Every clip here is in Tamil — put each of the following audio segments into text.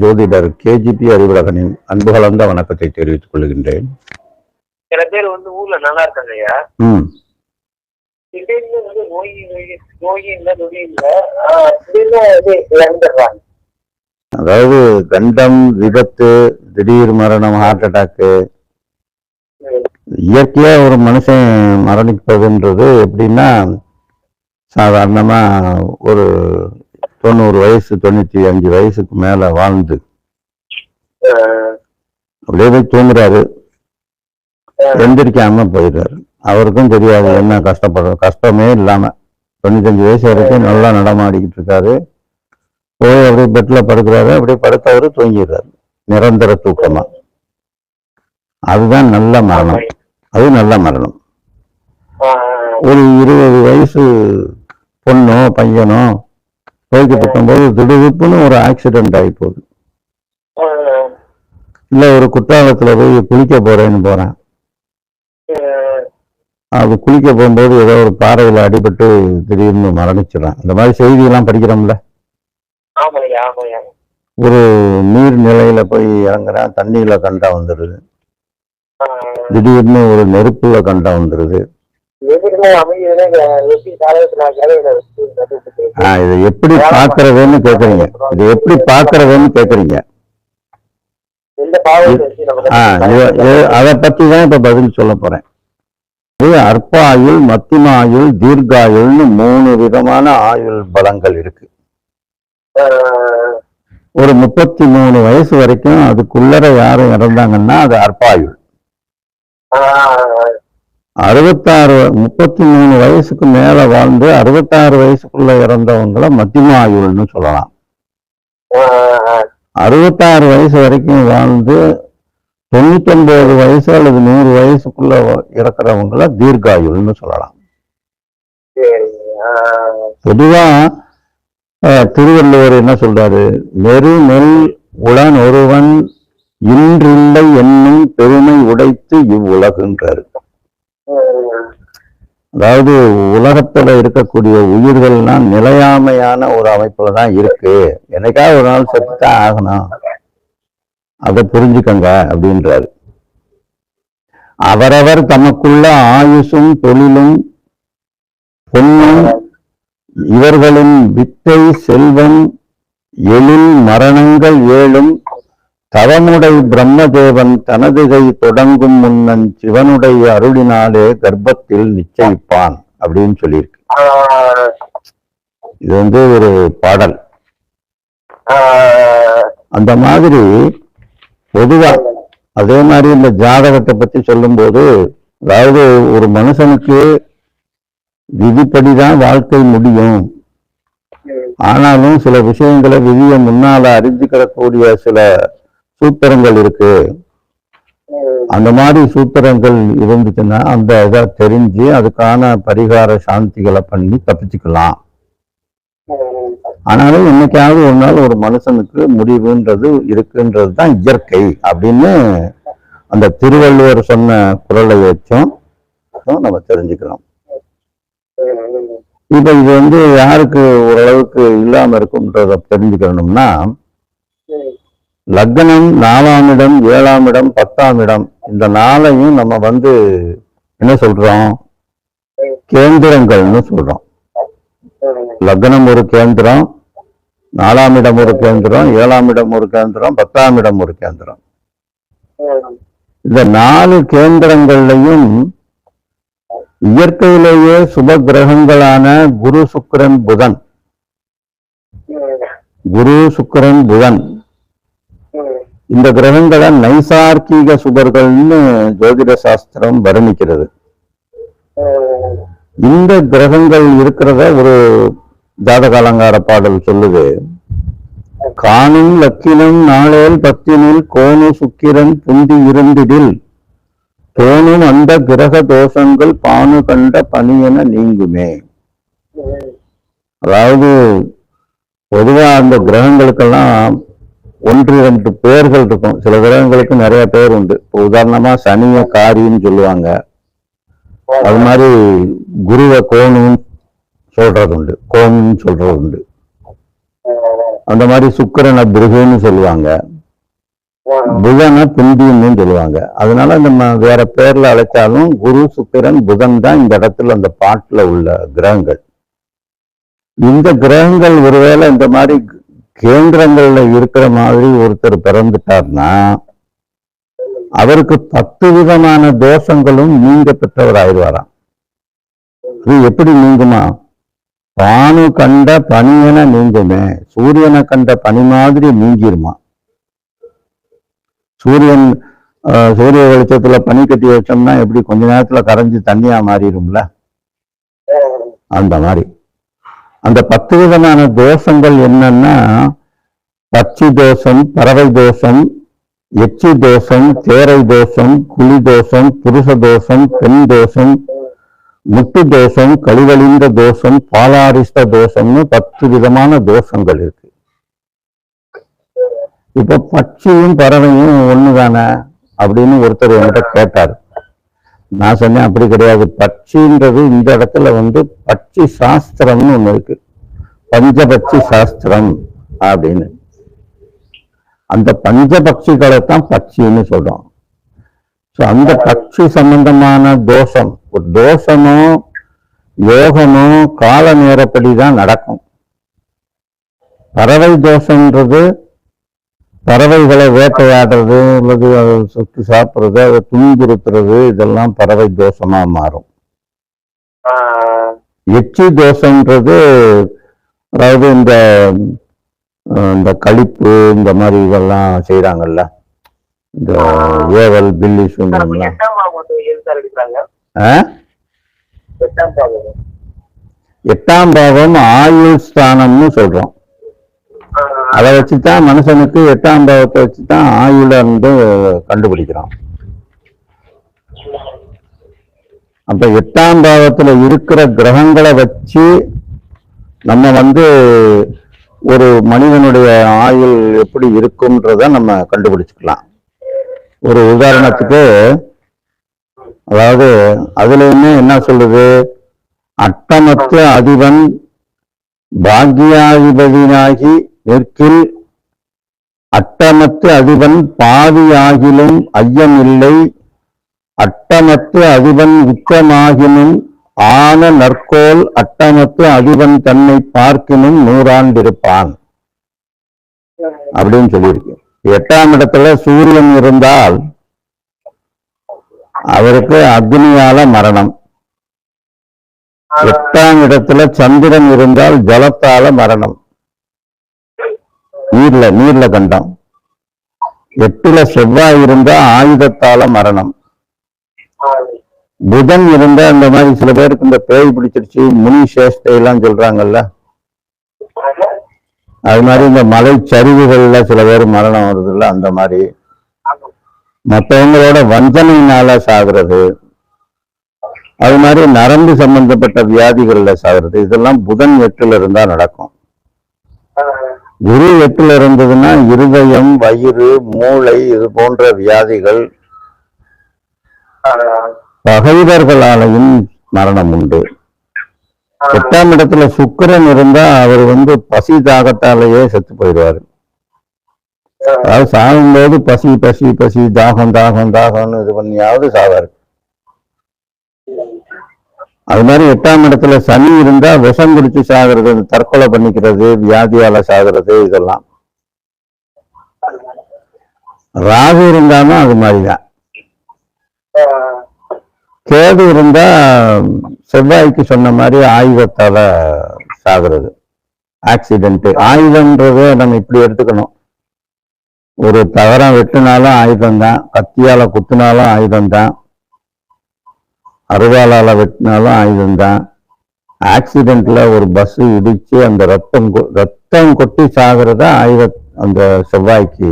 ஜோதிடர் கேஜிபி அறிவுலகனின் அன்பு கலந்த வணக்கத்தை தெரிவித்துக் கொள்கின்றேன். சில பேர் வந்து ஊர்ல நல்லா இருக்காங்க ஐயா. திடீர்னு வந்து நோய் நோய் நோய் இல்ல நொடி இல்ல. ஆஹ் திடீர்னு இது இறந்துடுறாங்க. அதாவது கண்டம் விபத்து திடீர் மரணம் ஹார்ட் அட்டாக்கு. இயற்கையா ஒரு மனுஷன் மரணிப்பதுன்றது எப்படின்னா சாதாரணமா ஒரு தொண்ணூறு வயசு தொண்ணூத்தி அஞ்சு வயசுக்கு மேல வாழ்ந்து. அப்படியே போய் தூங்குறாரு. எந்திரிக்காம போயிடுறாரு. அவருக்கும் தெரியாது என்ன கஷ்டப்படுற கஷ்டமே இல்லாம. தொண்ணூத்தஞ்சு வயசு வரைக்கும் நல்லா நடமாடிக்கிட்டு இருக்காரு. போய் அப்படியே பெட்ல படுக்கிறாரு. அப்படியே படுத்தவரு தூங்கிடுறாரு. நிரந்தர தூக்கமா. அதுதான் நல்ல மரணம். அது நல்ல மரணம். ஒரு இருபது வயசு பொண்ணோ பையனோ போய்கிட்டு போது திடுதிப்புன்னு ஒரு ஆக்சிடென்ட் ஆகி போகுது இல்ல ஒரு குற்றாலத்துல போய் குளிக்க போறேன்னு போறேன். அது குளிக்க போகும்போது ஏதோ ஒரு பாறையில அடிபட்டு திடீர்னு மரணிச்சிடறான். இந்த மாதிரி செய்தியெல்லாம் படிக்கிறோம்ல? ஒரு நீர் நிலையில போய் இறங்குறேன் தண்ணியில கண்டா வந்துடுது திடீர்னு ஒரு நெருப்புல கண்டா வந்துடுது இதை எப்படி பாக்குறதுன்னு கேக்குறீங்க. இதை எப்படி பாக்குறதுன்னு கேக்குறீங்க. அதை பத்தி தான் இப்ப பதில் சொல்ல போறேன். அற்ப ஆயுள் மத்திம ஆயுள் தீர்க்காயுள்னு மூணு விதமான ஆயுள் பலங்கள் இருக்கு. ஒரு முப்பத்தி மூணு வயசு வரைக்கும் அதுக்குள்ளர யாரும் இறந்தாங்கன்னா அது அற்பாயுள் அறுபத்தாறு முப்பத்தி மூணு வயசுக்கு மேல வாழ்ந்து அறுபத்தாறு வயசுக்குள்ள இறந்தவங்கள மத்தியம ஆயுள்னு சொல்லலாம். அறுபத்தாறு வயசு வரைக்கும் வாழ்ந்து தொண்ணூத்தொன்பது வயசு அல்லது நூறு வயசுக்குள்ள இறக்குறவங்கள தீர்காயுள்னு சொல்லலாம். பொதுவா திருவள்ளுவர் என்ன சொல்றாரு? நெரு நெல் உளன் ஒருவன் இன்றில்லை என்னும் பெருமை உடைத்து இவ்வுலகுன்றாரு. அதாவது உலகத்துல இருக்கக்கூடிய உயிர்கள்லாம் நிலையாமையான ஒரு அமைப்புல தான் இருக்கு. என்னைக்காவது ஒரு நாள் செத்துதான் ஆகணும். அதை புரிஞ்சுக்கங்க அப்படின்றாரு. அவரவர் தமக்குள்ள ஆயுசும் தொழிலும் பொன்னும் இவர்களின் வித்தை செல்வம் எழில் மரணங்கள் ஏழும் தவமுடை பிரம்மதேவன் தனது கை தொடங்கும் முன்னன் சிவனுடைய அருளினாலே கர்ப்பத்தில் நிச்சயிப்பான் அப்படின்னு சொல்லியிருக்கு. இது வந்து ஒரு பாடல். அந்த மாதிரி பொதுவா அதே மாதிரி இந்த ஜாதகத்தை பத்தி சொல்லும்போது அதாவது ஒரு மனுஷனுக்கு விதிப்படிதான் வாழ்க்கை முடியும். ஆனாலும் சில விஷயங்களை விதியை முன்னால அறிஞ்சுக்கிறக்கூடிய சில சூத்திரங்கள் இருக்கு. அந்த மாதிரி சூத்திரங்கள் இருந்துச்சுன்னா அந்த இதை தெரிஞ்சு அதுக்கான பரிகார சாந்திகளை பண்ணி தப்பிச்சுக்கலாம். ஆனாலும் என்னைக்காவது ஒரு நாள் ஒரு மனுஷனுக்கு முடிவுன்றது இருக்குன்றது தான் இயற்கை அப்படின்னு அந்த திருவள்ளுவர் சொன்ன குரலை வச்சும் நம்ம தெரிஞ்சுக்கிறோம். இப்ப இது வந்து யாருக்கு ஓரளவுக்கு இல்லாம இருக்கும்ன்றத தெரிஞ்சுக்கணும்னா லக்னம் நாலாம் இடம் ஏழாம் இடம் பத்தாம் இடம். இந்த நாளையும் நம்ம வந்து என்ன சொல்றோம்? கேந்திரங்கள்னு சொல்றோம். லக்னம் ஒரு கேந்திரம் நாலாம் இடம் ஒரு கேந்திரம் ஏழாம் இடம் ஒரு கேந்திரம் பத்தாம் இடம் ஒரு கேந்திரம். இந்த நாலு கேந்திரங்கள்லையும் இயற்கையிலேயே சுப கிரகங்களான குரு சுக்கரன் புதன். குரு சுக்கரன் புதன். இந்த கிரகங்களை நைசார்கீக சுபர்கள்னு ஜோதிட சாஸ்திரம் வர்ணிக்கிறது. இந்த கிரகங்கள் இருக்கிறத ஒரு ஜாதக அலங்கார பாடல் சொல்லுது. காணும் லக்கினம் நாளேல் பத்தினில் கோணு சுக்கிரன் புந்தி இருந்திடில் தோணும் அந்த கிரக தோஷங்கள் பானு கண்ட பணியென நீங்குமே. அதாவது பொதுவா அந்த கிரகங்களுக்கெல்லாம் ஒன்று இரண்டு பேர்கள் இருக்கும். சில கிரகங்களுக்கு நிறைய பேர் உண்டு. இப்போ உதாரணமா சனிய காரின்னு சொல்லுவாங்க. அது மாதிரி குருவை கோணுன்னு சொல்றது உண்டு. கோணுன்னு சொல்றது உண்டு. அந்த மாதிரி சுக்கிரனை பிருகுன்னு சொல்லுவாங்க. புதனை பிந்தின்னு சொல்லுவாங்க. அதனால நம்ம வேற பேர்ல அழைச்சாலும் குரு சுக்கிரன் புதன் தான் இந்த இடத்துல அந்த பாட்டுல உள்ள கிரகங்கள். இந்த கிரகங்கள் ஒருவேளை இந்த மாதிரி கேந்திரங்கள்ல இருக்கிற மாதிரி ஒருத்தர் பிறந்துட்டார்னா அவருக்கு பத்து விதமான தோஷங்களும் நீங்க பெற்றவர் ஆயிடுவாராம் இது எப்படி நீங்குமா? பானு கண்ட பனியன நீங்குமே சூரியனை கண்ட பனி மாதிரி நீங்கிருமா? சூரியன் சூரிய வெளிச்சத்துல பனி கட்டி வச்சோம்னா எப்படி கொஞ்ச நேரத்துல கரைஞ்சு தண்ணியா மாறிடும்ல? அந்த மாதிரி. அந்த பத்து விதமான தோஷங்கள் என்னன்னா பச்சி தோஷம் பறவை தோஷம் எச்சி தோஷம் தேரை தோஷம் குழி தோஷம் புருஷ தோஷம் பெண் தோஷம் முட்டு தோஷம் கழிவழிந்த தோஷம் பாலாரிஷ்ட தோஷம்னு பத்து விதமான தோஷங்கள் இருக்கு. இப்ப பட்சியும் பறவையும் ஒண்ணுதானே அப்படின்னு ஒருத்தர் என்கிட்ட கேட்டார். நான் சொன்னேன் அப்படி கிடையாது. பட்சின்றது இந்த இடத்துல வந்து பட்சி சாஸ்திரம்னு ஒண்ணு இருக்கு. பஞ்சபட்சி சாஸ்திரம் அப்படின்னு. அந்த பஞ்சபட்சிகளை தான் பட்சின்னு சொல்றோம். ஸோ அந்த பட்சி சம்பந்தமான தோஷம் ஒரு தோஷமோ யோகமோ கால நேரப்படி தான் நடக்கும். பறவை தோஷன்றது பறவைகளை வேட்டையாடுறது அல்லது அதை சுற்றி சாப்பிட்றது அதை துன்புறுத்துறது இதெல்லாம் பறவை தோஷமா மாறும். எச்சி தோஷம்ன்றது அதாவது இந்த இந்த களிப்பு இந்த மாதிரி இதெல்லாம் செய்றாங்கல்ல. இந்த ஏவல் பில்லி சூன்யம்லாம் எட்டாம் பாவம் வந்து எது சார் எடுக்கிறாங்க ஆ? எட்டாம் பாவம் எட்டாம் பாவம் ஆயுள் ஸ்தானம்னு சொல்றோம் அதை வச்சுதான் மனுஷனுக்கு எட்டாம் பாவத்தை வச்சுதான் ஆயுள வந்து கண்டுபிடிக்கிறோம் அப்ப எட்டாம் பாவத்துல இருக்கிற கிரகங்களை வச்சு நம்ம வந்து ஒரு மனிதனுடைய ஆயுள் எப்படி இருக்கும்ன்றத நம்ம கண்டுபிடிச்சுக்கலாம். ஒரு உதாரணத்துக்கு அதாவது அதுலயுமே என்ன சொல்லுது அட்டமத்து அதிபன் பாக்யாதிபதியாகி எற்கில் அட்டமத்து அதிபன் பாவியாகிலும் ஐயமில்லை. அட்டமத்து அதிபன் உச்சமாகினும் ஆன நற்கோல் அட்டமத்து அதிபன் தன்னை பார்க்கினும் நூறாண்டிருப்பான். அப்படின்னு சொல்லியிருக்கு. எட்டாம் இடத்துல சூரியன் இருந்தால் அவருக்கு அக்னியால மரணம். எட்டாம் இடத்துல சந்திரன் இருந்தால் ஜலத்தால மரணம். நீர்ல நீர்ல கண்டம். எட்டுல செவ்வாய் இருந்தா ஆயுதத்தால மரணம். புதன் இருந்தா இந்த மாதிரி சில பேருக்கு இந்த பேய் பிடிச்சிருச்சு முனி சேஷ்டை எல்லாம் சொல்றாங்கல்ல. அது மாதிரி இந்த மலை சரிவுகள்ல சில பேர் மரணம் வருதுல்ல அந்த மாதிரி. மற்றவங்களோட வஞ்சனையினால சாகுறது. அது மாதிரி நரம்பு சம்பந்தப்பட்ட வியாதிகள்ல சாகுறது. இதெல்லாம் புதன் எட்டுல இருந்தா நடக்கும். குரு எட்டில் இருந்ததுன்னா இருதயம் வயிறு மூளை இது போன்ற வியாதிகள் பகைவர்களாலையும் மரணம் உண்டு. எட்டாம் இடத்துல சுக்கரன் இருந்தா அவர் வந்து பசி தாகத்தாலேயே செத்து போயிடுவாரு. அதாவது சாகும்போது பசி பசி பசி தாகம் தாகம் தாகம்னு இது பண்ணியாவது சாவாரு. அது மாதிரி எட்டாம் இடத்துல சனி இருந்தா விஷம் குடிச்சு சாகிறது தற்கொலை பண்ணிக்கிறது வியாதியால சாகிறது இதெல்லாம். ராகு இருந்தாலும் அது மாதிரிதான். கேது இருந்தா செவ்வாய்க்கு சொன்ன மாதிரி ஆயுதத்தால சாகுறது. ஆக்சிடென்ட் ஆயுதம்ன்றத நம்ம இப்படி எடுத்துக்கணும். ஒரு தகரம் வெட்டினாலும் ஆயுதம்தான் கத்தியால குத்துனாலும் ஆயுதம் தான் அருவாளால வெட்டினாலும் ஆயுதம்தான் ஆக்சிடென்ட்ல ஒரு பஸ் இடிச்சு அந்த ரத்தம் ரத்தம் கொட்டி சாகிறத ஆயுத அந்த செவ்வாய்க்கு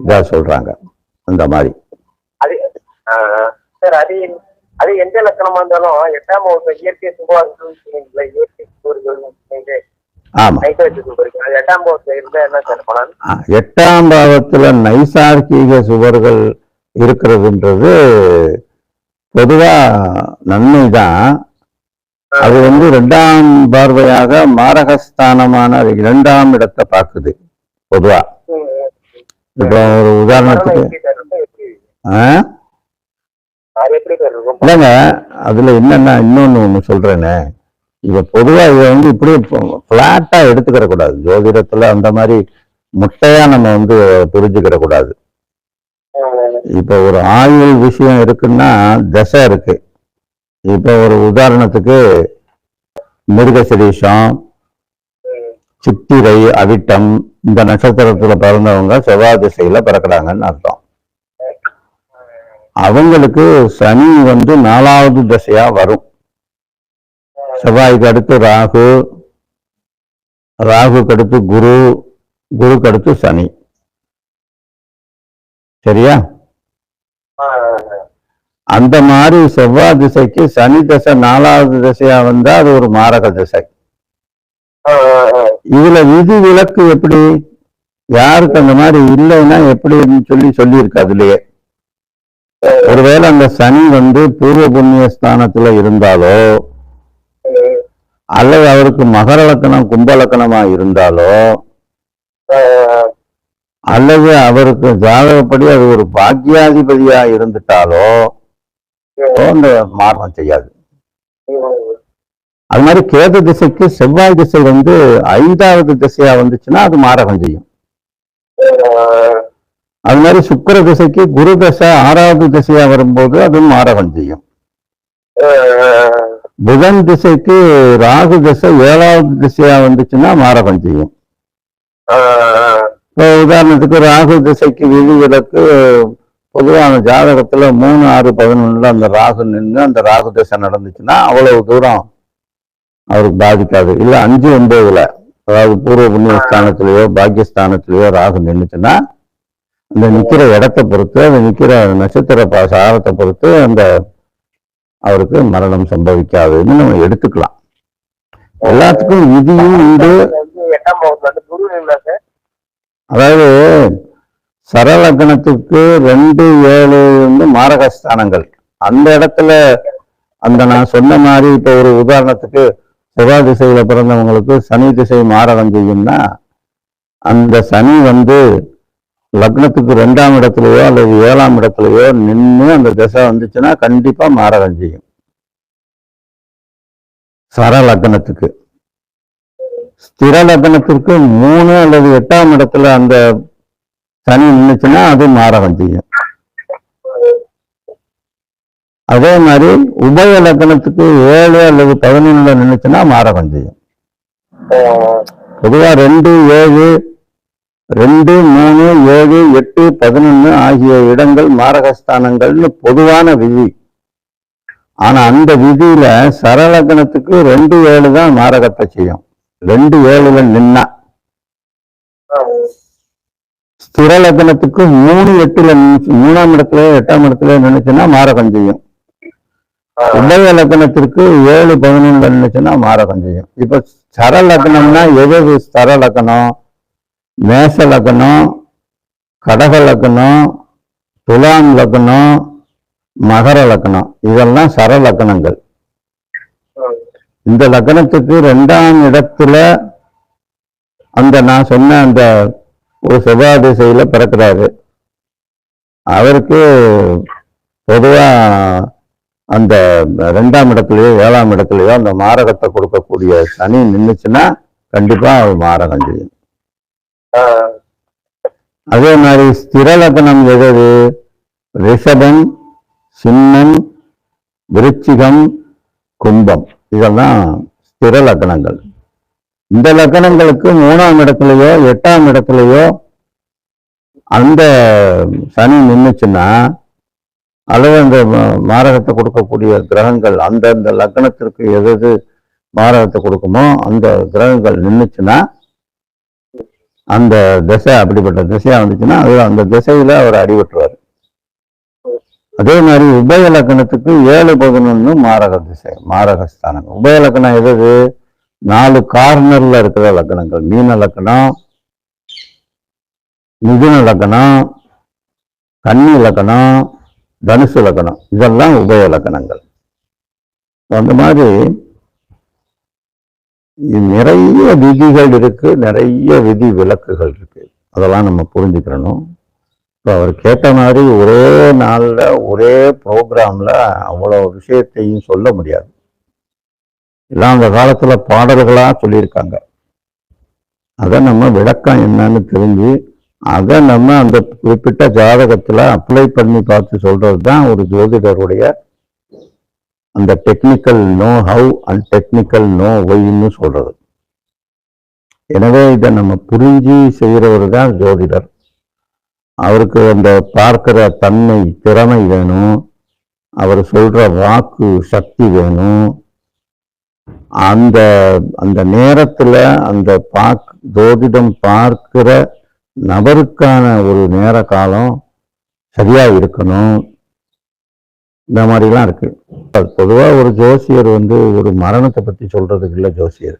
இதா சொல்றாங்க. அந்த மாதிரி. அது சார் அது அது எந்த லட்சணமா இருந்தாலும் எட்டாம் வகுப்பு இயற்கை சொன்னீங்கல்ல இயற்கை ஆ, எட்டாம் பாவத்துல நைசார்கீக சுவர்கள் இருக்கிறதுன்றது பொதுவா நன்மை தான் அது வந்து ரெண்டாம் பார்வையாக மாரகஸ்தானமான இரண்டாம் இடத்தை பார்க்குது பொதுவா. இப்போ ஒரு உதாரணத்துக்கு. இல்லைங்க அதுல என்னன்னா இன்னொன்னு ஒண்ணு சொல்றேனே. இத பொதுவா இதை வந்து இப்படியே பிளாட்டா எடுத்துக்கிற கூடாது ஜோதிடத்துல அந்த மாதிரி முட்டையா நம்ம வந்து புரிஞ்சுக்கிற கூடாது இப்போ ஒரு ஆயுள் விஷயம் இருக்குன்னா தசை இருக்கு. இப்போ ஒரு உதாரணத்துக்கு மிருகசிரீஷம் சித்திரை அவிட்டம் இந்த நட்சத்திரத்தில் பிறந்தவங்க செவ்வாய் திசையில பிறக்கிறாங்கன்னு அர்த்தம். அவங்களுக்கு சனி வந்து நாலாவது திசையா வரும். செவ்வாய்க்கு அடுத்து ராகு ராகுக்கு அடுத்து குரு குருக்கு அடுத்து சனி. சரியா? அந்த மாதிரி செவ்வாய் திசைக்கு சனி திசை நாலாவது திசையா வந்தா அது ஒரு மாரக திசை. இதுல விதி விலக்கு எப்படி யாருக்கு அந்த மாதிரி இல்லைன்னா எப்படின்னு சொல்லி சொல்லியிருக்கு அதுலயே ஒருவேளை அந்த சனி வந்து பூர்வ புண்ணிய ஸ்தானத்துல இருந்தாலோ அல்லது அவருக்கு மகர லக்கணம் கும்ப லக்கணமா இருந்தாலோ. அல்லது அவருக்கு ஜாதகப்படி அது ஒரு பாக்கியாதிபதியா இருந்துட்டாலோ அந்த மாற்றம் செய்யாது. அது மாதிரி கேது திசைக்கு செவ்வாய் திசை வந்து ஐந்தாவது திசையா வந்துச்சுன்னா அது மாரகம் செய்யும். அது மாதிரி சுக்கிர திசைக்கு குரு தசை ஆறாவது திசையா வரும்போது அது மாரகம் செய்யும். புதன் திசைக்கு ராகு திசை ஏழாவது திசையா வந்துச்சுன்னா மாரகம் செய்யும். இப்போ உதாரணத்துக்கு ராகு திசைக்கு விதி விலக்கு பொதுவான ஜாதகத்துல மூணு ஆறு பதினொன்னுல அந்த ராகு நின்று அந்த ராகு திசை நடந்துச்சுன்னா அவ்வளவு தூரம் அவருக்கு பாதிக்காது. இல்ல அஞ்சு ஒன்பதுல அதாவது பூர்வ புண்ணிய ஸ்தானத்திலேயோ பாக்கியஸ்தானத்திலேயோ ராகு நின்றுச்சுன்னா அந்த நிக்கிற இடத்தை பொறுத்து அந்த நிக்கிற நட்சத்திர சாரத்தை பொறுத்து அந்த அவருக்கு மரணம் சம்பவிக்காதுன்னு நம்ம எடுத்துக்கலாம். எல்லாத்துக்கும் விதியும் உண்டு. அதாவது சரலக்கணத்துக்கு ரெண்டு ஏழு வந்து மாரகஸ்தானங்கள். அந்த இடத்துல அந்த நான் சொன்ன மாதிரி இப்போ ஒரு உதாரணத்துக்கு செவ்வாய் திசையில பிறந்தவங்களுக்கு சனி திசை மாரகம் செய்யும்னா அந்த சனி வந்து லக்னத்துக்கு ரெண்டாம் இடத்துலயோ அல்லது ஏழாம் இடத்துலயோ நின்று அந்த திசை வந்துச்சுன்னா கண்டிப்பா மாரகம் செய்யும். சர லக்னத்துக்கு. ஸ்திர லக்னத்திற்கு மூணு அல்லது எட்டாம் இடத்துல அந்த சனி நின்றுச்சுன்னா அது மாரகம் செய்யும் அதே மாதிரி உபய லக்னத்துக்கு ஏழு அல்லது பதினொன்னுல நின்றுச்சுன்னா மாரகம் செய்யும் பொதுவா ரெண்டு ஏழு ரெண்டு மூணு ஏழு எட்டு பதினொன்னு ஆகிய இடங்கள் மாரகஸ்தானங்கள்னு பொதுவான விதி. ஆனா அந்த விதியில சரலக்கணத்துக்கு ரெண்டு ஏழு தான் மாரகத்தை செய்யும். ரெண்டு ஏழுல நின்னா. ஸ்திர மூணு எட்டுல மூணாம் இடத்துல எட்டாம் இடத்துல நினைச்சுன்னா மாரகம் செய்யும். உபய லக்னத்திற்கு ஏழு பதினொன்றுல நினைச்சுன்னா மாரகம் செய்யும். இப்ப சர லக்னம்னா எது ஸ்தர லக்னம் மேச லக்னம் கடக லக்னம் துலாம் லக்னம் மகர லக்னம். இதெல்லாம் சர லக்னங்கள் இந்த லக்னத்துக்கு ரெண்டாம் இடத்துல அந்த நான் சொன்ன அந்த ஒரு செவ்வாய் திசையில் பிறக்கிறாரு. அவருக்கு பொதுவா அந்த ரெண்டாம் இடத்துலையோ ஏழாம் இடத்துலையோ அந்த மாரகத்தை கொடுக்கக்கூடிய சனி நின்னுச்சுன்னா கண்டிப்பா அவர் மாரகம் செய்யும். அதே மாதிரி ஸ்திரலக்கணம் எதது ரிஷபம் சிம்மம் விருச்சிகம் கும்பம். இதெல்லாம் ஸ்திரலக்னங்கள் இந்த லக்கணங்களுக்கு மூணாம் இடத்துலயோ எட்டாம் இடத்துலயோ அந்த சனி நின்னுச்சுன்னா அல்லது அந்த மாரகத்தை கொடுக்கக்கூடிய கிரகங்கள் அந்தந்த லக்னத்திற்கு எது எது மாரகத்தை கொடுக்குமோ அந்த கிரகங்கள் நின்றுச்சுன்னா அந்த திசை அப்படிப்பட்ட திசையா வந்துச்சுன்னா அது அந்த திசையில அவர் அடிபட்டுருவார் அதே மாதிரி உபய லக்கணத்துக்கு ஏழு பதினொன்று மாரக திசை மாரக ஸ்தானம் உபய லக்கணம் எது? நாலு கார்னர்ல இருக்கிற லக்கணங்கள். மீன லக்கணம் மிதுன லக்கணம் கன்னி லக்கணம் தனுசு லக்கணம். இதெல்லாம் உபய லக்கணங்கள். அந்த மாதிரி நிறைய விதிகள் இருக்கு நிறைய விதி விலக்குகள் இருக்கு. அதெல்லாம் நம்ம புரிஞ்சுக்கிறணும். இப்போ அவர் கேட்ட மாதிரி ஒரே நாள்ல ஒரே ப்ரோக்ராம்ல அவ்வளோ விஷயத்தையும் சொல்ல முடியாது. எல்லாம் அந்த காலத்தில் பாடல்களாக சொல்லியிருக்காங்க. அதை நம்ம விளக்கம் என்னன்னு தெரிஞ்சு அதை நம்ம அந்த குறிப்பிட்ட ஜாதகத்தில் அப்ளை பண்ணி பார்த்து சொல்றது தான் ஒரு ஜோதிடருடைய அந்த technical know how and technical know ஒய்ன்னு சொல்றது. எனவே இதை நம்ம புரிஞ்சு செய்கிறவர் தான் ஜோதிடர். அவருக்கு அந்த பார்க்கிற தன்மை திறமை வேணும். அவர் சொல்கிற வாக்கு சக்தி வேணும். அந்த அந்த நேரத்துல அந்த பாக் ஜோதிடம் பார்க்கிற நபருக்கான ஒரு நேர காலம் சரியா இருக்கணும். இந்த மாதிரிலாம் இருக்கு. அது பொதுவா ஒரு ஜோசியர் வந்து ஒரு மரணத்தை பத்தி சொல்றதுக்கு இல்லை ஜோசியர்.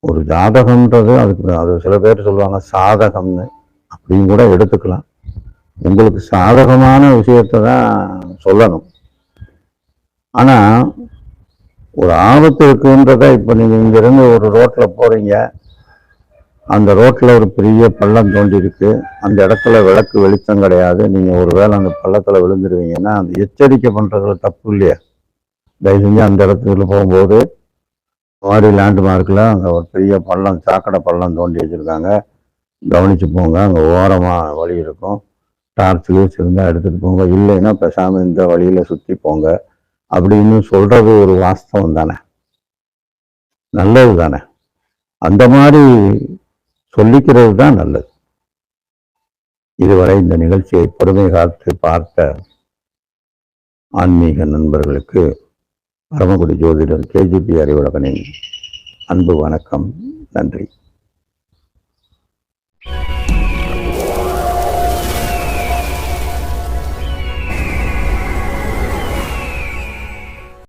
ஒரு ஜாதகம்ன்றது அதுக்கு அது சில பேர் சொல்லுவாங்க சாதகம்னு. அப்படின்னு கூட எடுத்துக்கலாம். உங்களுக்கு சாதகமான விஷயத்தை தான் சொல்லணும். ஆனா ஒரு ஆபத்து இருக்குன்றதை இப்போ நீங்கள் இங்கேருந்து ஒரு ரோட்டில் போகிறீங்க அந்த ரோட்டில் ஒரு பெரிய பள்ளம் தோண்டி இருக்கு அந்த இடத்துல விளக்கு வெளிச்சம் கிடையாது. நீங்கள் ஒரு வேளை அந்த பள்ளத்தில் விழுந்துருவீங்கன்னா அந்த எச்சரிக்கை பண்ணுறதுல தப்பு இல்லையா? தயவு செஞ்சு அந்த இடத்துல போகும்போது மாடி லேண்ட்மார்க்கில் அங்கே ஒரு பெரிய பள்ளம் சாக்கடை பள்ளம் தோண்டி வச்சுருக்காங்க. கவனித்து போங்க அங்கே ஓரமாக வழி இருக்கும். டார்ச் லூஸ் இருந்தால் எடுத்துகிட்டு போங்க. இல்லைன்னா பேசாமல் இந்த வழியில் சுற்றி போங்க. அப்படின்னு சொல்றது ஒரு வாஸ்தவம் தானே? நல்லது தானே அந்த மாதிரி சொல்லிக்கிறது தான் நல்லது. இதுவரை இந்த நிகழ்ச்சியை பொறுமை காத்து பார்த்த ஆன்மீக நண்பர்களுக்கு பரமக்குடி ஜோதிடர் கேஜிபி அறிவுலகனின் அன்பு வணக்கம் நன்றி.